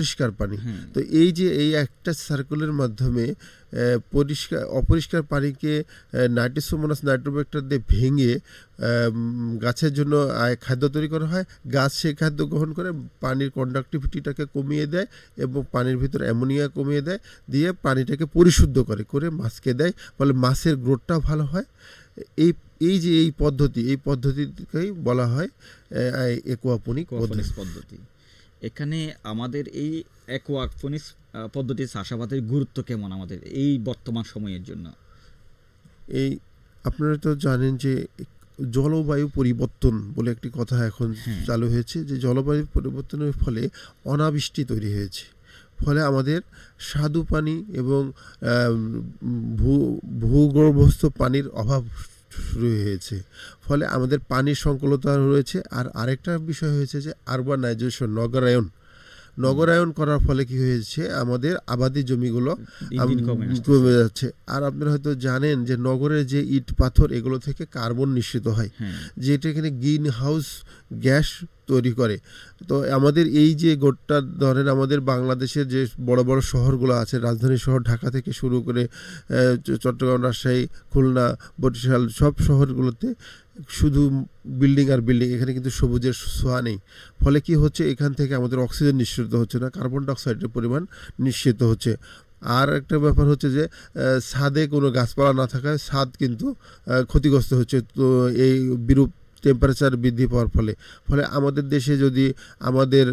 পরিষ্কার পানি। তো এই যে এই একটা সার্কুলের মাধ্যমে পরিষ্কার অপরিষ্কার পানিকে নাইট্রোসোমোনাস নাইট্রোব্যাক্টার দিয়ে ভেঙে গাছের জন্য খাদ্য তৈরি করা হয়। গাছ সেই খাদ্য গ্রহণ করে পানির কন্ডাক্টিভিটিটাকে কমিয়ে দেয় এবং পানির ভিতর অ্যামোনিয়া কমিয়ে দেয় দিয়ে পানিটাকে পরিশুদ্ধ করে করে মাছকে দেয় ফলে মাছের গ্রোথটা ভালো হয়। এই এই যে এই পদ্ধতি এই পদ্ধতিকেই বলা হয় একুয়াপনিক পদ্ধতি। এখানে আমাদের এই অ্যাকোয়াফোনিক্স পদ্ধতির চাষাবাদের গুরুত্ব কেমন আমাদের এই বর্তমান সময়ের জন্য এই আপনারা তো জানেন যে জলবায়ু পরিবর্তন বলে একটি কথা এখন হ্যাঁ। চালু হয়েছে যে জলবায়ু পরিবর্তনের ফলে অনাবৃষ্টি তৈরি হয়েছে ফলে আমাদের স্বাদু পানি এবং ভূ ভূগর্ভস্থ পানির অভাব শুরু হয়েছে। ফলে আমাদের পানির সংকলতা রয়েছে। আর আরেকটা বিষয় হয়েছে যে আরবানাইজেশন নগরায়ন নগরায়ন করার ফলে কি হয়েছে? আমাদের আবাদি জমিগুলো। কমে যাচ্ছে। আর আপনারা হয়তো জানেন যে নগরের যে ইট পাথর এগুলো থেকে কার্বন নিঃসৃত হয় হ্যাঁ। যেটা এখানে গ্রিন হাউস গ্যাস তৈরি করে। তো আমাদের এই যে গোটটা ধরেন আমাদের বাংলাদেশের যে বড় বড় শহরগুলো আছে রাজধানী শহর ঢাকা থেকে শুরু করে চট্টগ্রাম রাজশাহী খুলনা বরিশাল সব শহরগুলোতে শুধু বিল্ডিং আর বিল্ডিং এখানে কিন্তু সবুজের ছোঁয়া নেই। ফলে কি হচ্ছে? এখান থেকে আমাদের অক্সিজেন নিঃসৃত হচ্ছে না কার্বন ডাইঅক্সাইডের পরিমাণ নিঃসৃত হচ্ছে। আর একটা ব্যাপার হচ্ছে যে ছাদে কোনো গাছপালা না থাকায় ছাদ কিন্তু ক্ষতিগ্রস্ত হচ্ছে। তো এই বিরূপ টেম্পারেচার বৃদ্ধি পাওয়ার ফলে। ফলে আমাদের দেশে যদি আমাদের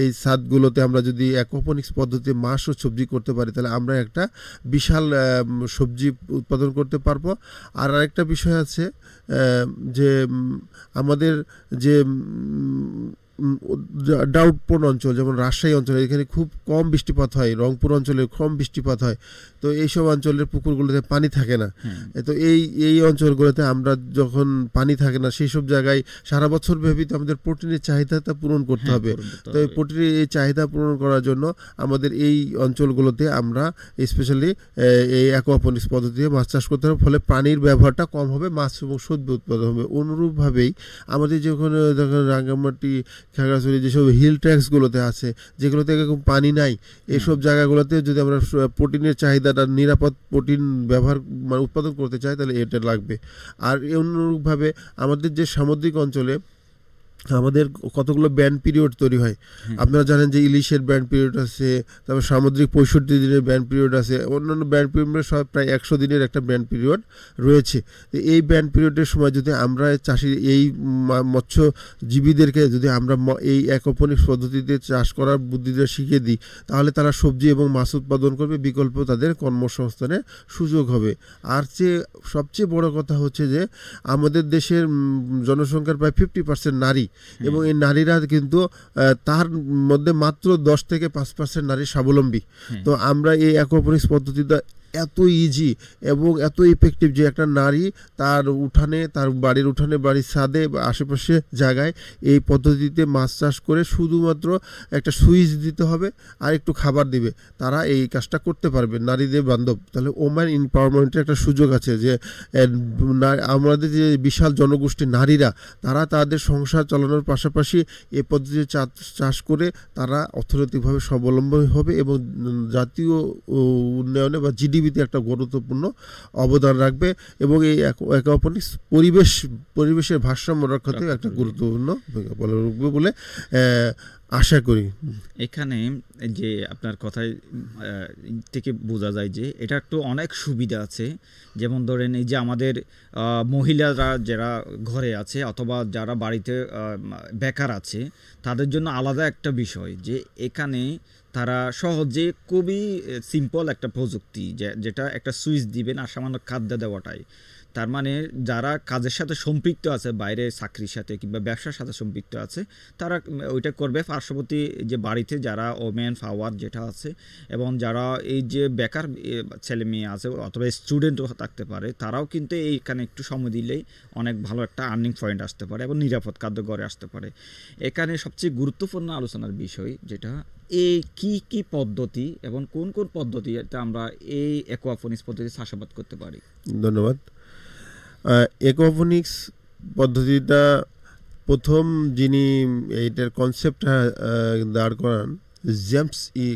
এই ছাদগুলোতে আমরা যদি অ্যাকোপনিক্স পদ্ধতিতে মাছ ও সবজি করতে পারি, তাহলে আমরা একটা বিশাল সবজি উৎপাদন করতে পারব। আর আরেকটা বিষয় আছে যে আমাদের যে ডাউটপোর্ন অঞ্চল যেমন রাজশাহী অঞ্চলে এখানে খুব কম বৃষ্টিপাত হয় রংপুর অঞ্চলে কম বৃষ্টিপাত হয়। তো এইসব অঞ্চলের পুকুরগুলোতে পানি থাকে না। তো এই এই অঞ্চলগুলোতে আমরা যখন পানি থাকে না সেই সব জায়গায় সারা বছর ব্যাপী তো আমাদের প্রোটিনের চাহিদাটা পূরণ করতে হ্যাঁ, হবে। তো এই প্রোটিনের এই চাহিদা পূরণ করার জন্য আমাদের এই অঞ্চলগুলোতে আমরা স্পেশালি এই অ্যাকোয়াপনিক্স পদ্ধতিতে মাছ চাষ করতে হবে। ফলে পানির ব্যবহারটা কম হবে মাছ এবং সবজি উৎপাদন হবে। অনুরূপভাবেই আমাদের যখন দেখেন রাঙ্গামাটি খাগড়াছড়ি যেসব হিল ট্র্যাক্সগুলোতে আছে যেগুলোতে এরকম পানি নাই এসব জায়গাগুলোতে যদি আমরা প্রোটিনের চাহিদাটা নিরাপদ প্রোটিন ব্যবহার মানে উৎপাদন করতে চাই তাহলে এটা লাগবে। আর অনুরূপভাবে আমাদের যে সামুদ্রিক অঞ্চলে আমাদের কতগুলো ব্যান্ড পিরিয়ড তৈরি হয়। আপনারা জানেন যে ইলিশের ব্যান্ড পিরিয়ড আছে তারপর সামুদ্রিক পঁয়ষট্টি দিনের ব্যান্ড পিরিয়ড আছে অন্যান্য ব্যান্ড পিরিয়ড সব প্রায় একশো দিনের একটা ব্যান্ড পিরিয়ড রয়েছে এই ব্যান্ড পিরিয়ডের সময় যদি আমরা চাষি এই মৎস্যজীবীদেরকে যদি আমরা এই একপনিক পদ্ধতিতে চাষ করার বুদ্ধিটা শিখিয়ে দিই তাহলে তারা সবজি এবং মাছ উৎপাদন করবে বিকল্প তাদের কর্মসংস্থানের সুযোগ হবে আর চেয়ে সবচেয়ে বড় কথা হচ্ছে যে আমাদের দেশের জনসংখ্যার প্রায় ফিফটি পার্সেন্ট নারী। এবং এই নারীরা কিন্তু তার মধ্যে মাত্র দশ থেকে পাঁচ পার্সেন্ট নারী স্বাবলম্বী। তো আমরা এই অ্যাকোপনিক্স পদ্ধতিটা এত ইজি এবং এত ইফেক্টিভ যে একটা নারী তার উঠানে, তার বাড়ির উঠানে, বাড়ির ছাদে বা আশেপাশে জায়গায় এই পদ্ধতিতে মাছ চাষ করে শুধুমাত্র একটা সুইচ দিতে হবে আর একটু খাবার দিবে। তারা এই কাজটা করতে পারবে, নারীদের বান্ধব। তাহলে ওম্যান এম্পাওয়ারমেন্টের একটা সুযোগ আছে যে আমাদের যে বিশাল জনগোষ্ঠী নারীরা, তারা তাদের সংসার চালানোর পাশাপাশি এই পদ্ধতিতে চা- চাষ করে তারা অর্থনৈতিকভাবে স্বাবলম্বী হবে এবং জাতীয় উন্নয়নে বা জিডিপিতে একটা গুরুত্বপূর্ণ অবদান রাখবে এবং এই অ্যাকোপনিক্স পরিবেশ পরিবেশের ভারসাম্য রক্ষাতে একটা গুরুত্বপূর্ণ ভূমিকা পালন করবে বলে আশা করি। এখানে যে আপনার কথায় থেকে বোঝা যায় যে এটা একটু অনেক সুবিধা আছে। যেমন ধরেন এই যে আমাদের মহিলারা যারা ঘরে আছে অথবা যারা বাড়িতে বেকার আছে তাদের জন্য আলাদা একটা বিষয় যে এখানে তারা সহজে খুবই সিম্পল একটা প্রযুক্তি যেটা একটা সুইচ দিবেন আর সামান্য খাদ্য দেওয়াটাই। তার মানে যারা কাজের সাথে সম্পৃক্ত আছে, বাইরে চাকরির সাথে কিংবা ব্যবসার সাথে সম্পৃক্ত আছে, তারা ওইটা করবে পার্শ্ববর্তী যে বাড়িতে যারা ওমেন পাওয়ার যেটা আছে এবং যারা এই যে বেকার ছেলে মেয়ে আছে অথবা স্টুডেন্টও থাকতে পারে, তারাও কিন্তু এইখানে একটু সময় দিলেই অনেক ভালো একটা আর্নিং পয়েন্ট আসতে পারে এবং নিরাপদ খাদ্য ঘরে আসতে পারে। এখানে সবচেয়ে গুরুত্বপূর্ণ আলোচনার বিষয় যেটা এই কি কি পদ্ধতি এবং কোন কোন পদ্ধতিতে আমরা এই অ্যাকোয়াফোনিক্স পদ্ধতি চাষাবাদ করতে পারি? ধন্যবাদ। একোভনিক্স পদ্ধতিটা প্রথম যিনি এইটার কনসেপ্টটা দাঁড় করান জেমস ই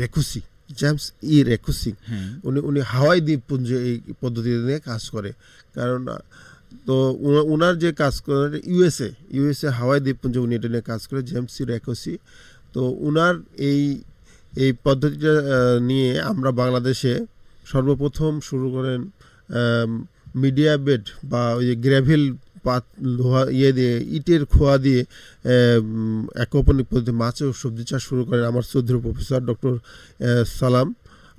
রেকুসি জেমস ই রেকুসি। উনি উনি হাওয়াই দ্বীপপুঞ্জ এই পদ্ধতি নিয়ে কাজ করে। কারণ তো উনার যে কাজ করে ইউএসএ ইউএসএ হাওয়াই দ্বীপপুঞ্জে উনি এটা নিয়ে কাজ করে জেমস ই রেকুসি। তো উনার এই এই পদ্ধতিটা নিয়ে আমরা বাংলাদেশে সর্বপ্রথম শুরু করেন মিডিয়া বেড বা ওই যে গ্র্যাভিল পাত লোহা ইয়ে দিয়ে ইটের খোয়া দিয়ে একপনিক পদ্ধতি মাছ ও সবজি চাষ শুরু করেন আমার শ্রদ্ধেয় প্রফেসর ডক্টর সালাম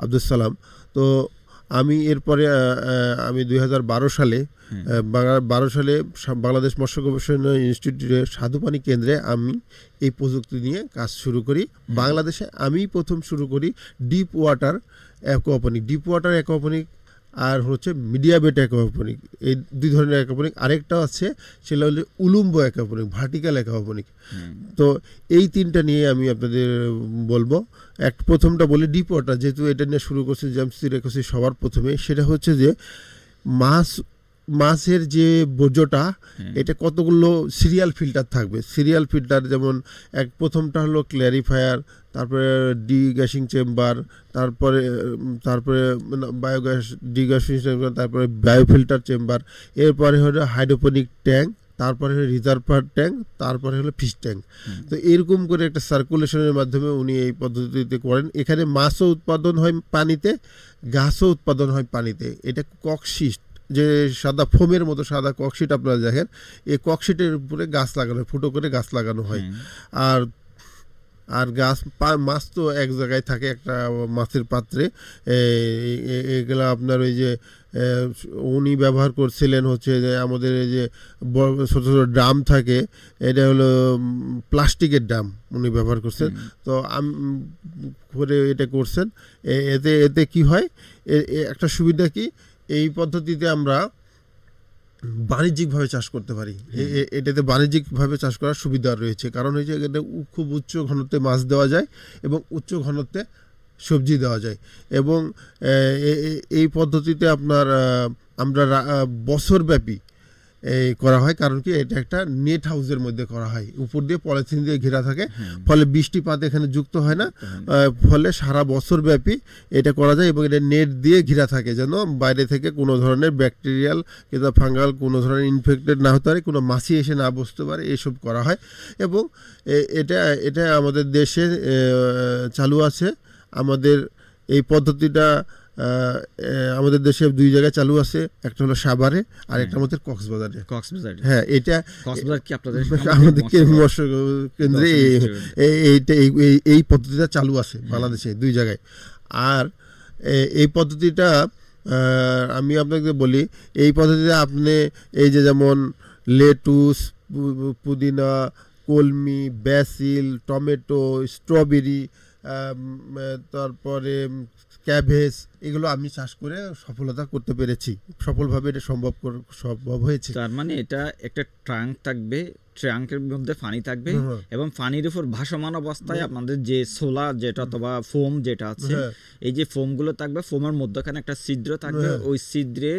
আব্দুল সালাম। তো আমি এরপরে আমি দু হাজার বারো সালে বারো সালে বাংলাদেশ মৎস্য গবেষণা ইনস্টিটিউটে সাধুপানি কেন্দ্রে আমি এই প্রযুক্তি নিয়ে কাজ শুরু করি। বাংলাদেশে আমি প্রথম শুরু করি deep water aquaponic deep water aquaponic আর হচ্ছে মিডিয়া বেট অ্যাকোয়াপনিক। এই দুই ধরনের অ্যাকোয়াপনিক। আরেকটা আছে সেটা হচ্ছে উলুম্ব অ্যাকোয়াপনিক ভার্টিক্যাল অ্যাকোয়াপনিক। হ্যাঁ তো এই তিনটা নিয়ে আমি আপনাদের বলব। এক প্রথমটা বলি ডিপ ওয়াটার যেহেতু এটা নিয়ে শুরু করছে জেমসি রেখেছি সবার প্রথমে সেটা হচ্ছে যে মাছ মাছের যে বর্জ্যটা। এটা কতগুলো সিরিয়াল ফিল্টার থাকবে? সিরিয়াল ফিল্টার যেমন এক প্রথমটা হলো ক্ল্যারিফায়ার তারপরে ডি গ্যাসিং চেম্বার তারপরে তারপরে বায়োগ্যাস ডি গ্যাসিং চেম্বার তারপরে বায়োফিল্টার চেম্বার এরপরে হলো হাইড্রোপনিক ট্যাঙ্ক তারপরে হলো রিজার্ভার ট্যাঙ্ক তারপরে হলো ফিশ ট্যাঙ্ক তো এরকম করে একটা সার্কুলেশনের মাধ্যমে উনি এই পদ্ধতিতে করেন। এখানে মাছও উৎপাদন হয় পানিতে গাছও উৎপাদন হয় পানিতে। এটা ককশিট যে সাদা ফোমের মতো সাদা ককশিট আপনারা দেখেন এই ককশিটের উপরে গাছ লাগানো হয়, ফুটো করে গাছ লাগানো হয়। আর আর গাছ মাছ তো এক জায়গায় থাকে একটা মাছের পাত্রে। এগুলো আপনার ওই যে উনি ব্যবহার করছিলেন হচ্ছে যে আমাদের এই যে বড় ছোটো ছোটো ড্রাম থাকে এটা হলো প্লাস্টিকের ড্রাম উনি ব্যবহার করছেন। তো আমি করে এটা করছেন। এ- এতে এতে কি হয়? একটা সুবিধা কি? এই পদ্ধতিতে আমরা বাণিজ্যিকভাবে চাষ করতে পারি। এটাতে বাণিজ্যিকভাবে চাষ করার সুবিধা রয়েছে। কারণ হচ্ছে এখানে খুব উচ্চ ঘনত্বে মাছ দেওয়া যায় এবং উচ্চ ঘনত্বে সবজি দেওয়া যায়। এবং এই পদ্ধতিতে আপনার আমরা বছরব্যাপী এই করা হয়। কারণ কি এটা একটা নেট হাউসের মধ্যে করা হয়। উপর দিয়ে পলিথিন দিয়ে ঘেরা থাকে। ফলে বৃষ্টিপাত এখানে যুক্ত হয় না। ফলে সারা বছর ব্যাপী এটা করা যায় এবং এটা নেট দিয়ে ঘেরা থাকে যেন বাইরে থেকে কোনো ধরনের ব্যাকটেরিয়াল কিংবা ফাঙ্গাল কোনো ধরনের ইনফেক্টেড না হতে পারে কোনো মাছি এসে না বসতে পারে এসব করা হয়। এবং এটা এটা আমাদের দেশে চালু আছে। আমাদের এই পদ্ধতিটা আমাদের দেশে দুই জায়গায় চালু আছে একটা হলো সাভারে আর একটা আমাদের কক্সবাজারে। কক্সবাজার। হ্যাঁ এটা কক্সবাজার কি আপনাদের আমাদের কে- মৎস্য কেন্দ্রে এই- এইটা এই পদ্ধতিটা চালু আছে বাংলাদেশে দুই জায়গায়। আর এই পদ্ধতিটা আমি আপনাকে বলি এই পদ্ধতিতে আপনি এই যে যেমন লেটুস পুদিনা কলমি ব্যাসিল টমেটো স্ট্রবেরি তারপরে ক্যাবেজ এগুলো আমি চাষ করে সফলতা করতে পেরেছি। সফলভাবে এটা সম্ভব সম্ভব হয়েছে। তার মানে এটা একটা ট্রাঙ্ক থাকবে ট্রাঙ্কের মধ্যে পানি থাকবে এবং পানির উপর ভাসমান অবস্থায় আপনাদের যে সোলা যেটা অথবা ফোম যেটা আছে হ্যাঁ। এই যে ফোমগুলো থাকবে ফোমের মধ্যখানে একটা ছিদ্র থাকবে হ্যাঁ। ওই ছিদ্রে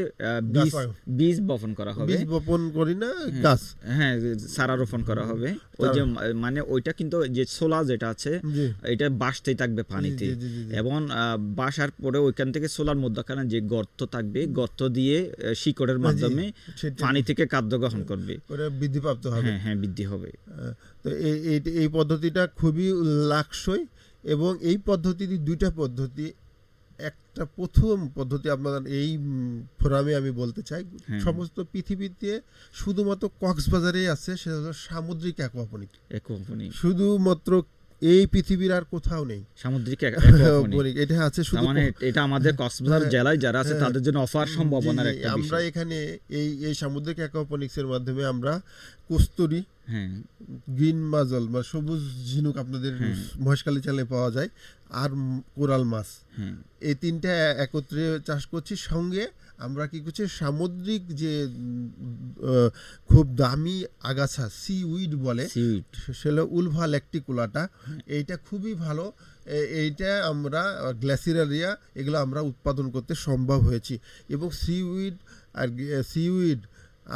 বীজ বীজ বপন করা হবে। বীজ বপন করি না গাছ। হ্যাঁ সারা রোপণ করা হবে। ওই যে মানে ওইটা কিন্তু যে সোলা যেটা আছে এটা বাসতেই থাকবে পানিতে। এবং বাসার পরে ওইখান থেকে সোলার মধ্যখানে যে গর্ত থাকবে গর্ত দিয়ে শিকড়ের মাধ্যমে। পানি থেকে খাদ্য গ্রহণ করবে। ওটা বৃদ্ধিপ্রাপ্ত হবে। হ্যাঁ হ্যাঁ বৃদ্ধি হবে। তো এই এই- পদ্ধতিটা খুবই লাকসই এবং এই পদ্ধতিটি দুইটা পদ্ধতি একটা প্রথম পদ্ধতি আপনার এই ফোরামে আমি বলতে চাই। হ্যাঁ। সমস্ত পৃথিবীতে শুধুমাত্র কক্সবাজারেই আছে সেটা হলো সামুদ্রিক অ্যাকোয়াপনিক শুধুমাত্র এই পৃথিবীর আর কোথাও নেই সামুদ্রিক। এটা আছে শুধু মানে এটা আমাদের কক্সবাজার হ্যাঁ, জেলায় যারা আছে হ্যাঁ। তাদের জন্য অফার সম্ভাবনার একটা আমরা এখানে এই এই সামুদ্রিক অ্যাকোয়াপনিক্সের মাধ্যমে আমরা কস্তুরি হ্যাঁ গ্রিন মাজল বা সবুজ ঝিনুক আপনাদের হ্যাঁ। মহেশখালী চালে পাওয়া যায় আর কোরাল মাছ হ্যাঁ এই তিনটা একত্রে চাষ করছি সঙ্গে আমরা কি করছি? সামুদ্রিক যে খুব দামি আগাছা সি উইড বলে সেটা উলভা ল্যাকটিকুলাটা এইটা খুবই ভালো। এইটা আমরা গ্ল্যাসিরালিয়া এগুলো আমরা উৎপাদন করতে সম্ভব হয়েছি। এবং সি উইড আর সিউইড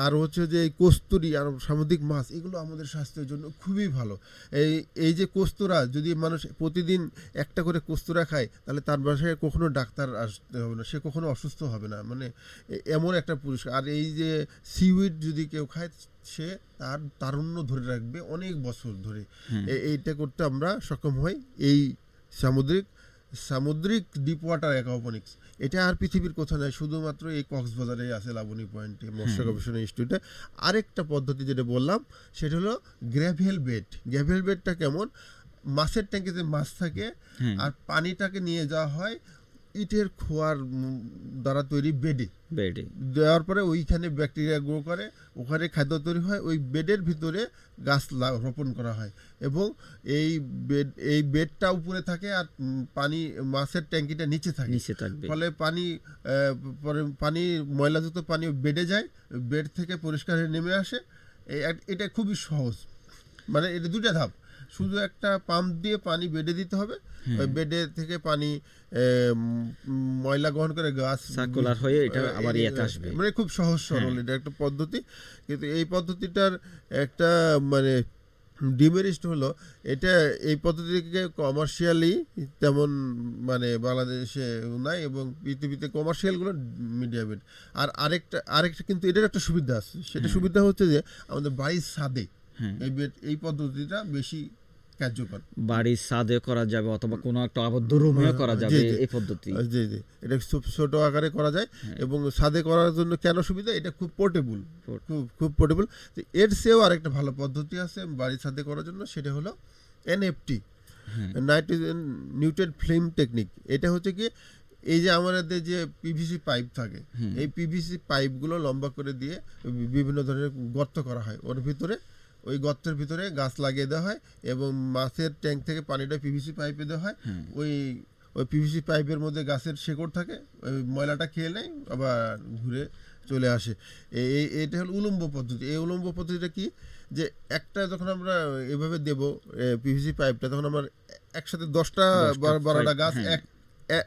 আর হচ্ছে যে এই কস্তুরি আর সামুদ্রিক মাছ এগুলো আমাদের স্বাস্থ্যের জন্য খুবই ভালো। এই এই যে কস্তুরা যদি মানুষ প্রতিদিন একটা করে কস্তুরা খায় তাহলে তার বাসায় কখনো ডাক্তার আসতে হবে না সে কখনো অসুস্থ হবে না। মানে এমন একটা পুরস্কার আর এই যে সিউইড যদি কেউ খায় সে তার তারুণ্য ধরে রাখবে অনেক বছর ধরে। এইটা করতে আমরা সক্ষম হই এই সামুদ্রিক সামুদ্রিক ডিপ ওয়াটার অ্যাকোপনিক্স এটা আর পৃথিবীর কোথাও নাই শুধুমাত্র এই কক্সবাজারে আছে লাবণী পয়েন্টে মৎস্য গবেষণা ইনস্টিটিউটে আরেকটা পদ্ধতি যেটা বললাম সেটা হলো গ্র্যাভেল বেড গ্র্যাভেল বেডটা কেমন? মাছের ট্যাঙ্কিতে মাছ থাকে। আর পানিটাকে নিয়ে যাওয়া হয় ইটের খোয়ার দ্বারা তৈরি বেডে। বেডে। দেওয়ার পরে ওইখানে ব্যাকটেরিয়া গ্রো করে ওখানে খাদ্য তৈরি হয় ওই বেডের ভিতরে গাছ রোপণ করা হয় এবং এই বেড এই বেডটা উপরে থাকে আর পানি মাছের ট্যাঙ্কিটা নিচে থাকে। নিচে থাকবে। ফলে পানি পরে পানি ময়লাযুক্ত পানি বেডে যায় বেড থেকে পরিষ্কার হয়ে নেমে আসে। এটা খুবই সহজ। মানে এটা দুটা ধাপ। শুধু একটা পাম্প দিয়ে পানি বেডে দিতে হবে। ওই বেডে থেকে পানি ময়লা গ্রহণ করে গাছ সার্কুলার হয়ে এটা আবার ইয়েতে আসবে। মানে খুব সহজ সরল এটা একটা পদ্ধতি। কিন্তু এই পদ্ধতিটার একটা মানে ডিমেরিস্ট হলো এটা এই পদ্ধতিকে কমার্শিয়ালি তেমন মানে বাংলাদেশে নাই এবং পৃথিবীতে কমার্শিয়ালগুলো মিডিয়ামেট আর আরেকটা আরেকটা কিন্তু এটার একটা সুবিধা আছে। সেটা সুবিধা হচ্ছে যে আমাদের বাড়ির ছাদে। এই বেড এই পদ্ধতিটা বেশি কার্যকর। বাড়ির সাদে করা যাবে অথবা কোনো একটা আবদ্ধ রুমেও করা যাবে এই পদ্ধতি। জি জি। এটা খুব ছোট আকারে করা যায় হ্যাঁ। এবং ছাদে করার জন্য কেন সুবিধা? এটা খুব পোর্টেবল খুব খুব পোর্টেবল এর চেয়েও আরেকটা ভালো পদ্ধতি আছে বাড়ির ছাদে করার জন্য সেটা হলো এনএফটি হ্যাঁ। Nitrogen nutrient film technique. এটা হচ্ছে কি এই যে আমাদের যে পিভিসি পাইপ থাকে এই পিভিসি পাইপগুলো লম্বা করে দিয়ে বিভিন্ন ধরনের গর্ত করা হয়। ওর ভিতরে ওই গর্তের ভিতরে গাছ লাগিয়ে দেওয়া হয় এবং মাছের ট্যাঙ্ক থেকে পানিটা পিভিসি পাইপে দেওয়া হয়। ওই ওই পিভিসি পাইপের মধ্যে গাছের শেকড় থাকে ওই ময়লাটা খেয়ে নেয় আবার ঘুরে চলে আসে। এই এটা হলো উলম্ব পদ্ধতি। এই উলম্ব পদ্ধতিটা কি? যে একটা যখন আমরা এভাবে দেব পিভিসি পাইপটা তখন আমার একসাথে দশটা বারোটা গাছ হ্যাঁ। এক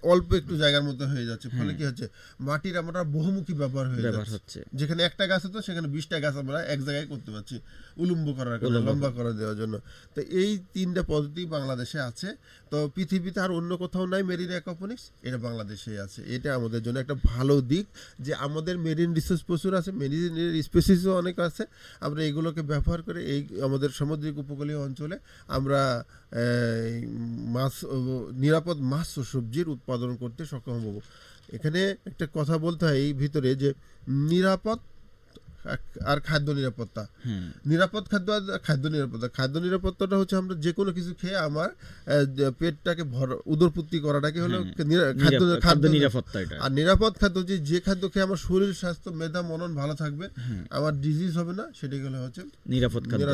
অল্প একটু জায়গার মধ্যে হয়ে যাচ্ছে। ফলে কি হচ্ছে? মাটির আমরা বহুমুখী ব্যবহার হয়ে যাচ্ছে। যেখানে একটা গাছ হতো সেখানে বিশটা গাছ আমরা এক জায়গায় করতে পারছি। উলম্ব করার কারণে লম্বা করে দেওয়ার জন্য। তো এই তিনটা পদ্ধতি বাংলাদেশে আছে। তো পৃথিবীতে আর অন্য কোথাও নাই মেরিন অ্যাকোপনিক্স এটা বাংলাদেশেই আছে। এটা আমাদের জন্য একটা ভালো দিক যে আমাদের মেরিন রিসোর্স প্রচুর আছে মেরিন স্পেসিসও অনেক আছে। আমরা এগুলোকে ব্যবহার করে এই আমাদের সামুদ্রিক উপকূলীয় অঞ্চলে আমরা মাছ নিরাপদ মাছ ও সবজির উৎপাদন করতে সক্ষম হব। এখানে একটা কথা বলতে হয় এই ভিতরে যে নিরাপদ আর খাদ্য নিরাপত্তা। নিরাপদ খাদ্য আর খাদ্য নিরাপত্তা। খাদ্য নিরাপত্তাটা হচ্ছে আমরা যে কোনো কিছু খেয়ে আমার পেটটাকে ভর উদরপূর্তি করাটাকে হলো খাদ্য খাদ্য খাদ্য নিরাপত্তা। এটা। আর নিরাপদ খাদ্য যে যে খাদ্য খেয়ে আমার শরীর স্বাস্থ্য মেধা মনন ভালো থাকবে আমার ডিজিজ হবে না সেটাই হলো হচ্ছে নিরাপদ খাদ্য।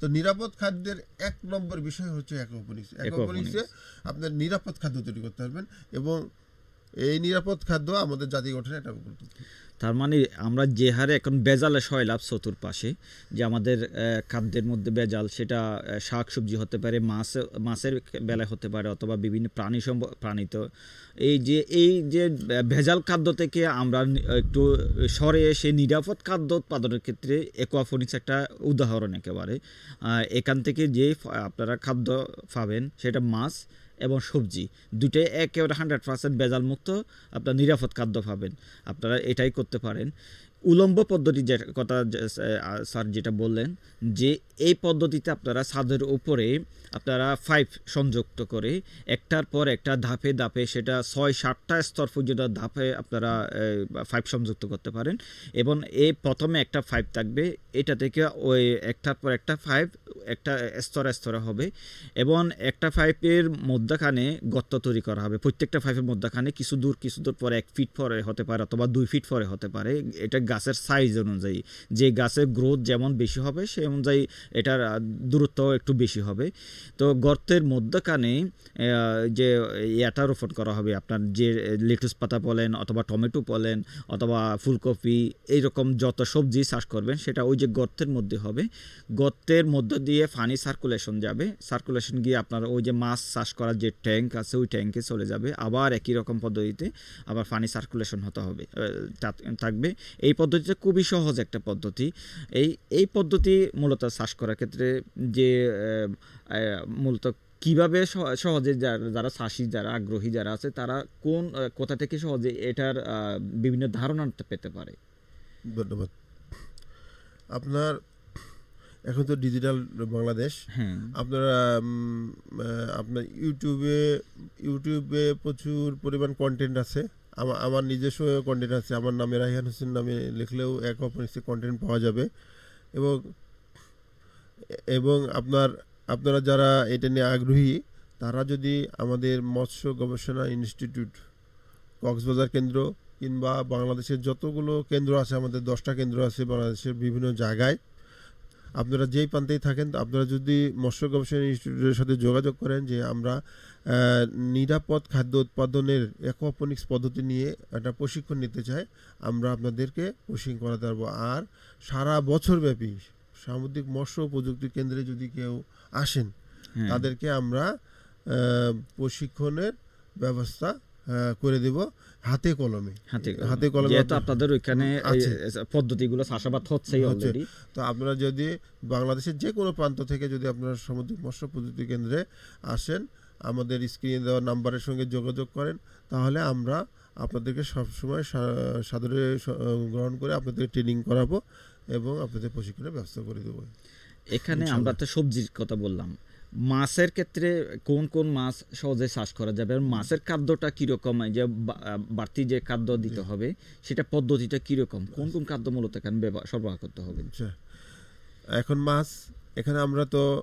তো নিরাপদ খাদ্যের এক নম্বর বিষয় হচ্ছে অ্যাকোপনিক্স অ্যাকোপনিক্সে আপনার নিরাপদ খাদ্য তৈরি করতে পারবেন এবং এই নিরাপদ খাদ্য আমাদের জাতি গঠনে একটা গুরুত্বপূর্ণ তার মানে আমরা যে হারে এখন বেজালে সয়লাভ চতুর্পাশে, যে আমাদের খাদ্যের মধ্যে বেজাল, সেটা শাক সবজি হতে পারে, মাছ, মাছের বেলায় হতে পারে, অথবা বিভিন্ন প্রাণী সম্ভ, প্রাণিত, এই যে এই যে ভেজাল খাদ্য থেকে আমরা একটু সরে এসে নিরাপদ খাদ্য উৎপাদনের ক্ষেত্রে একোয়াফোনিক্স একটা উদাহরণ একেবারে। এখান থেকে যে আপনারা খাদ্য পাবেন, সেটা মাছ এবং সবজি। দুটোই একেবারে হান্ড্রেড পার্সেন্ট বেজালমুক্ত আপনার নিরাপদ খাদ্য পাবেন। আপনারা এটাই করতে পারেন। উলম্ব পদ্ধতি যে কথা স্যার যেটা বললেন, যে এই পদ্ধতিতে আপনারা ছাদের উপরে আপনারা পাইপ সংযুক্ত করে একটার পর একটা ধাপে ধাপে সেটা ছয় সাতটা স্তর পর্যন্ত ধাপে আপনারা পাইপ সংযুক্ত করতে পারেন। এবং এই প্রথমে একটা পাইপ থাকবে। এটা থেকে ওই একটার পর একটা পাইপ একটা স্তরে স্তরে হবে এবং একটা পাইপের মধ্যখানে গর্ত তৈরি করা হবে। প্রত্যেকটা পাইপের মধ্যখানে কিছু দূর কিছু দূর পরে এক ফিট পরে হতে পারে অথবা দুই ফিট পরে হতে পারে। এটা গাছের সাইজ অনুযায়ী। যে গাছের গ্রোথ যেমন বেশি হবে, সেই অনুযায়ী এটার দূরত্ব একটু বেশি হবে। তো গর্তের মধ্যখানে যে এটা রোপণ করা হবে, আপনার যে লেটুস পাতা বলেন অথবা টমেটো বলেন অথবা ফুলকপি, এইরকম যত সবজি চাষ করবেন, সেটা ওই যে গর্তের মধ্যে হবে। গর্তের মধ্য দিয়ে পানি সার্কুলেশন যাবে। সার্কুলেশন গিয়ে আপনার ওই যে মাছ চাষ করার যে ট্যাঙ্ক আছে, ওই ট্যাঙ্কে চলে যাবে। আবার একই রকম পদ্ধতিতে আবার ফানি সার্কুলেশন হতে হবে থাকবে। এই পদ্ধতিটা খুবই সহজ একটা পদ্ধতি। এই এই পদ্ধতি মূলত চাষ করার ক্ষেত্রে যে মূলত কীভাবে সহজে যারা যারা চাষি, যারা আগ্রহী, যারা আছে, তারা কোন কোথা থেকে সহজে এটার বিভিন্ন ধারণা পেতে পারে? ধন্যবাদ। আপনার এখন তো ডিজিটাল বাংলাদেশ। হ্যাঁ আপনারা আপনার ইউটিউবে ইউটিউবে প্রচুর পরিমাণ কন্টেন্ট আছে। আমার আমার নিজস্ব কন্টেন্ট আছে। আমার নামে রাহিয়ান হোসেন নামে লিখলেও এক অপরিচিত কন্টেন্ট পাওয়া যাবে। এবং এবং আপনার আপনারা যারা এটা নিয়ে আগ্রহী তারা যদি আমাদের মৎস্য গবেষণা ইনস্টিটিউট কক্সবাজার কেন্দ্র কিংবা বাংলাদেশের যতগুলো কেন্দ্র আছে আমাদের দশটা কেন্দ্র আছে বাংলাদেশের বিভিন্ন জায়গায় আপনারা যেই প্রান্তেই থাকেন আপনারা যদি মৎস্য গবেষণা ইনস্টিটিউটের সাথে যোগাযোগ করেন যে আমরা নিরাপদ খাদ্য উৎপাদনের অ্যাকোয়াপনিক্স পদ্ধতি নিয়ে একটা প্রশিক্ষণ নিতে চাই আমরা আপনাদেরকে প্রশিক্ষণ করাতে পারব। আর সারা বছর ব্যাপী সামুদ্রিক মৎস্য প্রযুক্তি কেন্দ্রে যদি কেউ আসেন তাদেরকে আমরা প্রশিক্ষণের ব্যবস্থা করে দেব হাতে কলমে। হাতে কলমে। যেহেতু আপনাদের ওইখানে পদ্ধতিগুলো চাষাবাদ হচ্ছেই হচ্ছে। অলরেডি তো আপনারা যদি বাংলাদেশের যে কোনো প্রান্ত থেকে যদি আপনারা সামুদ্রিক মৎস্য প্রযুক্তি কেন্দ্রে আসেন আমাদের স্ক্রিনে দেওয়া নাম্বারের সঙ্গে যোগাযোগ করেন তাহলে আমরা আপনাদেরকে সবসময় সাদরে গ্রহণ করে আপনাদের ট্রেনিং করাবো এবং আপনাদের প্রশিক্ষণের ব্যবস্থা করে দেবো। এখানে আমরা তো সবজির কথা বললাম। মাছের ক্ষেত্রে কোন কোন মাছ সহজে চাষ করা যাবে আর মাছের খাদ্যটা কীরকম? যে বাড়তি যে খাদ্য দিতে হবে সেটা পদ্ধতিটা কীরকম? কোন কোন খাদ্য মূলত এখানে ব্যবহার- সরবরাহ করতে হবে? আচ্ছা। এখন মাছ এখানে আমরা তো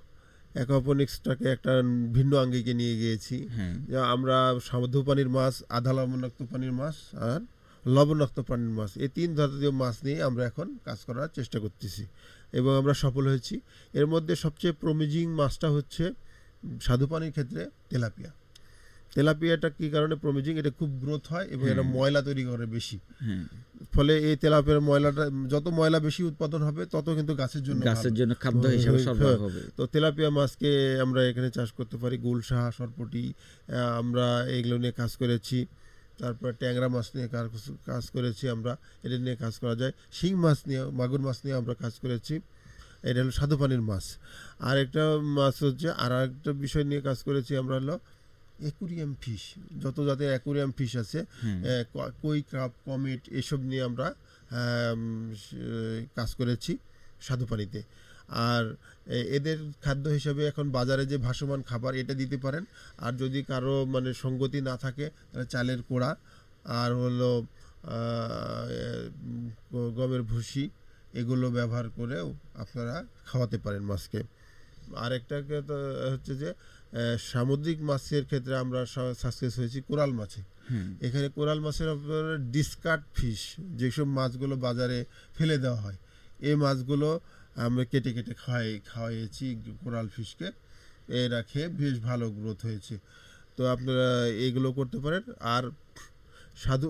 অ্যাকোপনিক্সটাকে একটা ভিন্ন আঙ্গিকে নিয়ে গিয়েছি। হ্যাঁ। আমরা সামুদ্র পানির মাছ আধা লবণাক্ত পানির মাছ আর লবণাক্ত পানির মাছ। এই তিন জাতীয় মাছ নিয়ে আমরা এখন কাজ করার চেষ্টা করতেছি। এবং আমরা সফল হয়েছি। এর মধ্যে সবচেয়ে প্রমিজিং মাছটা হচ্ছে স্বাদু পানির ক্ষেত্রে তেলাপিয়া। তেলাপিয়াটা কি কারণে প্রমিজিং এটা খুব গ্রোথ হয় এবং এটা। ময়লা তৈরি করে বেশি। ফলে এই তেলাপিয়ার ময়লাটা যত ময়লা বেশি উৎপাদন হবে তত কিন্তু গাছের জন্য গাছের জন্য খাদ্য হিসেবে হ্যাঁ। হবে। তো তেলাপিয়া মাছকে আমরা এখানে চাষ করতে পারি। গুলশা সরপটি আমরা এগুলো নিয়ে কাজ করেছি। তারপর ট্যাংরা মাছ নিয়ে কাজ- করেছি আমরা এটা নিয়ে কাজ করা যায়। শিং মাছ নিয়ে মাগুর মাছ নিয়ে আমরা কাজ করেছি। এটা হলো সাধু পানির মাছ। আর একটা মাছ হচ্ছে আর একটা বিষয় নিয়ে কাজ করেছি আমরা হলো অ্যাকুরিয়াম ফিশ। যত জাতের অ্যাকুরিয়াম ফিশ আছে কই কাপ কমেট এসব নিয়ে আমরা কাজ করেছি স্বাদু পানিতে। আর এদের খাদ্য হিসেবে এখন বাজারে যে ভাসমান খাবার এটা দিতে পারেন। আর যদি কারও মানে সঙ্গতি না থাকে তাহলে চালের কোড়া আর হলো গমের ভুসি এগুলো ব্যবহার করেও আপনারা খাওয়াতে পারেন মাছকে। আরেকটাকে তো হচ্ছে যে সামুদ্রিক মাছের ক্ষেত্রে আমরা সাকসেস হয়েছি কোরাল মাছে। এখানে কোরাল মাছের ডিসকার্ড ফিশ যেসব মাছগুলো বাজারে ফেলে দেওয়া হয় এই মাছগুলো আমরা কেটে কেটে খাওয়াই খাওয়াইয়েছি কোরাল ফিশকে। এরা খেয়ে বেশ ভালো গ্রোথ হয়েছে। তো আপনারা এইগুলো করতে পারেন। আর সাধু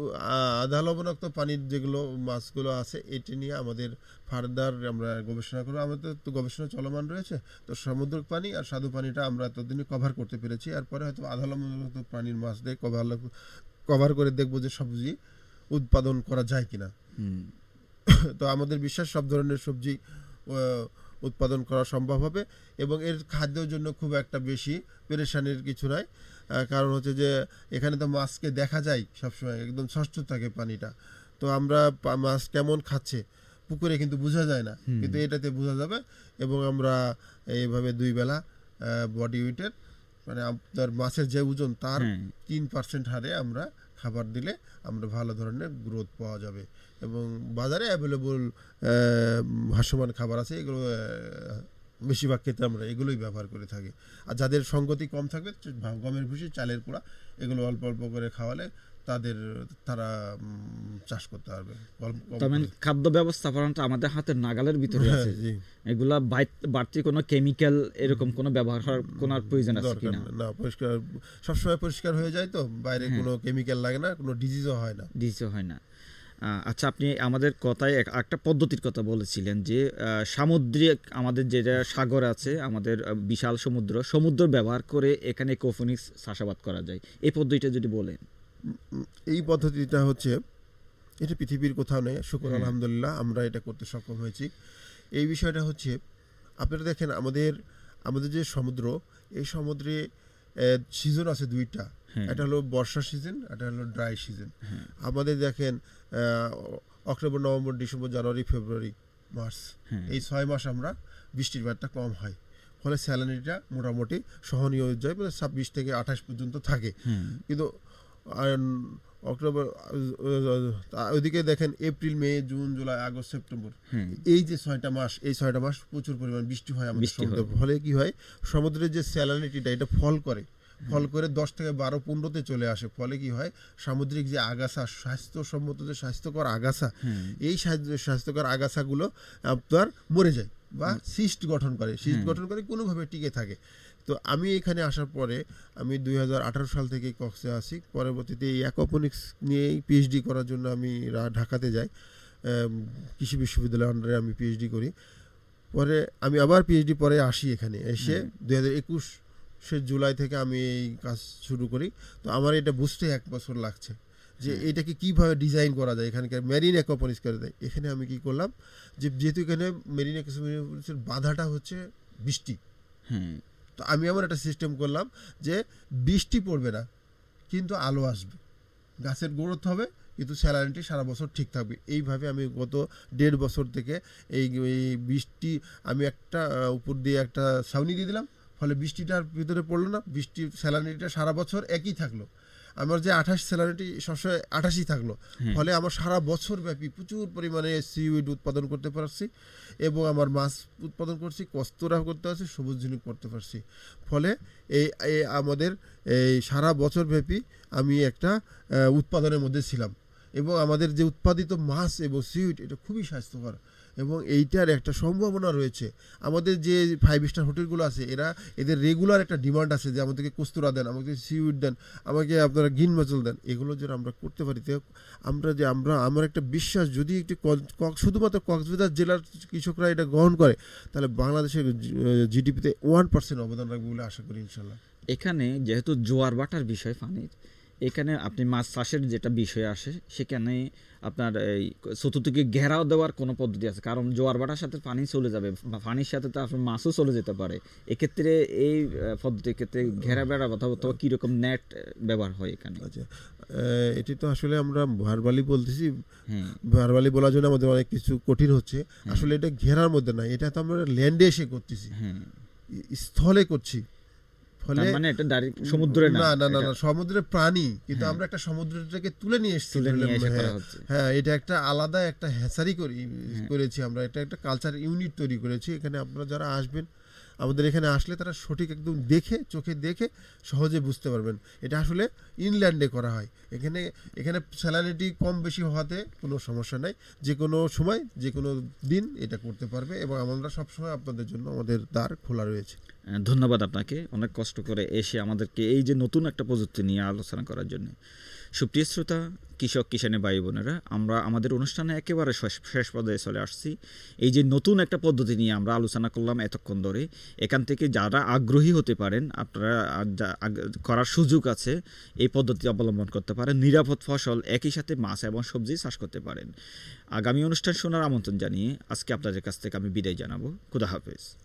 আধা লবণাক্ত পানির যেগুলো মাছগুলো আছে এটি নিয়ে আমাদের ফার্দার আমরা গবেষণা করব। আমাদের তো গবেষণা চলমান রয়েছে। তো সমুদ্র পানি আর সাধু পানিটা আমরা এতদিনে কভার করতে পেরেছি। এরপরে হয়তো আধা লবণাক্ত পানির মাছ দিয়ে কভার কভার করে দেখব যে সবজি উৎপাদন করা যায় কিনা। তো আমাদের বিশ্বাস সব ধরনের সবজি উৎপাদন করা সম্ভব হবে এবং এর খাদ্যের জন্য খুব একটা বেশি পেরেশানির কিছু নাই। আহ, কারণ হচ্ছে যে এখানে তো মাছকে দেখা যায় সবসময় একদম ষষ্ঠ থাকে পানিটা। তো আমরা মাছ কেমন খাচ্ছে পুকুরে কিন্তু বোঝা যায় না। কিন্তু এটাতে বোঝা যাবে এবং আমরা এইভাবে দুই বেলা বডি ওয়েটের মানে আপনার মাছের যে ওজন তার হ্যাঁ। তিন পার্সেন্ট হারে আমরা খাবার দিলে আমরা ভালো ধরনের গ্রোথ পাওয়া যাবে। এবং বাজারে অ্যাভেলেবল ভাসমান খাবার আছে, এগুলো বেশিরভাগ ক্ষেত্রে আমরা এগুলোই ব্যবহার করে থাকি। আর যাদের সংগতি কম থাকবে গমের ভুষি চালের পোড়া, এগুলো অল্প অল্প করে খাওয়ালে তাদের তারা চাষ করতে পারবে। করে। খাদ্য ব্যবস্থাপনাটা আমাদের হাতের নাগালের ভিতরে হ্যাঁ, আছে। এগুলা বাড়তি কোনো কেমিক্যাল এরকম কোনো ব্যবহার করার কোনো প্রয়োজন আছে কিনা? না। না পরিষ্কার সবসময় পরিষ্কার হয়ে যায় তো বাইরে হ্যাঁ। কোনো কেমিক্যাল লাগে না কোনো ডিজিজও হয় না। দিতে হয় না। আচ্ছা আপনি আমাদের কথায় একটা পদ্ধতির কথা বলেছিলেন যে সামুদ্রিক আমাদের যেটা সাগর আছে আমাদের বিশাল সমুদ্র সমুদ্র ব্যবহার করে এখানে কোফোনিক্স চাষাবাদ করা যায়। এই পদ্ধতিটা যদি বলেন। এই পদ্ধতিটা হচ্ছে এটা পৃথিবীর কোথাও নেই শুকর। আলহামদুলিল্লাহ আমরা এটা করতে সক্ষম হয়েছি। এই বিষয়টা হচ্ছে আপনারা দেখেন আমাদের আমাদের যে সমুদ্র এই সমুদ্রে সিজন আছে দুইটা। এটা হলো বর্ষা সিজন এটা হলো ড্রাই সিজন। আমাদের দেখেন October November December January February March এই ছয় মাস আমরা বৃষ্টির বারটা কম হয়। ফলে স্যালারিটা মোটামুটি সহনীয় যায় মানে ছাব্বিশ থেকে আঠাশ পর্যন্ত থাকে। কিন্তু অক্টোবর ওইদিকে দেখেন April May June July August September. এই যে ছয়টা মাস এই ছয়টা মাস প্রচুর পরিমাণ বৃষ্টি হয় আমাদের সমুদ্রে। ফলে কি হয়? সমুদ্রের যে স্যালানিটিটা এটা ফল করে। ফল করে দশ থেকে বারো পনেরোতে চলে আসে। ফলে কি হয়? সামুদ্রিক যে আগাছা স্বাস্থ্যসম্মত যে স্বাস্থ্যকর আগাছা এই স্বাস্থ্য- স্বাস্থ্যকর আগাছাগুলো আপনার মরে যায় বা সিস্ট গঠন করে। সিস্ট। গঠন করে কোনোভাবে টিকে থাকে। তো আমি এখানে আসার পরে আমি দুই হাজার আঠারো সাল থেকে কক্সে আসি পরবর্তীতে এই অ্যাকোপনিক্স নিয়েই পিএইচডি করার জন্য আমি ঢাকাতে যাই। কৃষি বিশ্ববিদ্যালয়ের আন্ডারে আমি পিএইচডি করি। পরে আমি আবার পিএইচডি পরে আসি এখানে। এসে দুই হাজার একুশের জুলাই থেকে আমি এই কাজ শুরু করি। তো আমার এটা বুঝতে এক বছর লাগছে যে হ্যাঁ। এটাকে কীভাবে ডিজাইন করা যায়? এখানকার মেরিন অ্যাকোপনিক্স করে দেয়। এখানে আমি কি করলাম যে যেহেতু এখানে মেরিন অ্যাকোপনিক্সের বাধাটা হচ্ছে বৃষ্টি। হ্যাঁ তো আমি এমন একটা সিস্টেম করলাম যে বৃষ্টি পড়বে না, কিন্তু আলো আসবে। গাছের গ্রোথ হবে, কিন্তু স্যালারিটি সারা বছর ঠিক থাকবে। এইভাবে আমি গত দেড় বছর থেকে এই বৃষ্টি আমি একটা উপর দিয়ে একটা ছাউনি দিয়ে দিলাম। ফলে বৃষ্টিটার ভিতরে পড়ল না বৃষ্টি স্যালারিটা সারা বছর একই থাকল। আমার যে আঠাশ স্যালারিটি সবসময় আঠাশই থাকল। ফলে আমার সারা বছর ব্যাপী প্রচুর পরিমাণে সিউইড উৎপাদন করতে পারছি এবং আমার মাছ উৎপাদন করছি কস্তরা করতে পারছি সবুজ ঝিনুক করতে পারছি। ফলে এই আমাদের এই সারা বছর ব্যাপী আমি একটা উৎপাদনের মধ্যে ছিলাম এবং আমাদের যে উৎপাদিত মাছ এবং সিউইড এটা খুবই স্বাস্থ্যকর। এবং এইটার একটা সম্ভাবনা রয়েছে। আমাদের যে ফাইভ স্টার হোটেলগুলো আছে, এরা এদের রেগুলার একটা ডিমান্ড আছে যে আমাদেরকে কস্তুরা দেন আমাকে সিউইড দেন, আমাকে আপনারা গিন মাচল দেন। এগুলো যেন আমরা করতে পারি, তো আমরা যে আমরা, আমার একটা বিশ্বাস, যদি একটি শুধুমাত্র কক্সবাজার জেলার কৃষকরা এটা গ্রহণ করে, তাহলে বাংলাদেশের জিডিপিতে ওয়ান পার্সেন্ট অবদান রাখবে বলে আশা করি ইনশাল্লাহ এখানে যেহেতু জোয়ার বাটার বিষয় পানির এখানে আপনি মাছ চাষের যেটা বিষয় আসে সেখানে আপনার এই চতুর্দিকে ঘেরাও দেওয়ার কোনো পদ্ধতি আছে। কারণ জোয়ার বাটার সাথে পানি চলে যাবে বা পানির সাথে তো আপনার মাছও চলে যেতে পারে। এক্ষেত্রে এই পদ্ধতির ক্ষেত্রে ঘেরা বেড়া কথা অথবা কীরকম নেট ব্যবহার হয় এখানে? আচ্ছা এটি তো আসলে আমরা ভারবালি বলতেছি। হ্যাঁ। ভারবালি বলার জন্য আমাদের অনেক কিছু কঠিন হচ্ছে। আসলে এটা ঘেরার মধ্যে না এটা তো আমরা ল্যান্ডে এসে করতেছি। হ্যাঁ। স্থলে করছি। ফলে মানে এটা ডাইরেক্ট সমুদ্রে না না না না সমুদ্রের প্রাণী কিন্তু আমরা একটা সমুদ্রটাকে তুলে নিয়ে এসেছি হ্যাঁ, হ্যাঁ এটা একটা আলাদা একটা হ্যাচারি করি করেছি আমরা এটা একটা কালচার ইউনিট তৈরি করেছি। এখানে আপনারা যারা আসবেন আমাদের এখানে আসলে তারা সঠিক একদম দেখে, চোখে দেখে সহজে বুঝতে পারবেন। এটা আসলে ইনল্যান্ডে করা হয়। এখানে এখানে স্যালারিটি কম বেশি হওয়াতে কোনো সমস্যা নাই। যে কোনো সময় যে কোনো দিন এটা করতে পারবে এবং আমরা সবসময় আপনাদের জন্য আমাদের দ্বার খোলা রয়েছে। ধন্যবাদ আপনাকে। অনেক কষ্ট করে এসে আমাদেরকে এই যে নতুন একটা প্রযুক্তি নিয়ে আলোচনা করার জন্য। সুপ্রিয় শ্রোতা, কৃষক কিষানে ভাই বোনেরা, আমরা আমাদের অনুষ্ঠানে একেবারে শেষ- পর্যায়ে চলে আসছি। এই যে নতুন একটা পদ্ধতি নিয়ে আমরা আলোচনা করলাম এতক্ষণ ধরে, এখান থেকে যারা আগ্রহী হতে পারেন, আপনারা করার সুযোগ আছে, এই পদ্ধতি অবলম্বন করতে পারেন। নিরাপদ ফসল একই সাথে মাছ এবং সবজি চাষ করতে পারেন। আগামী অনুষ্ঠান শোনার আমন্ত্রণ জানিয়ে আজকে আপনাদের কাছ থেকে আমি বিদায় জানাব। খুদা হাফেজ।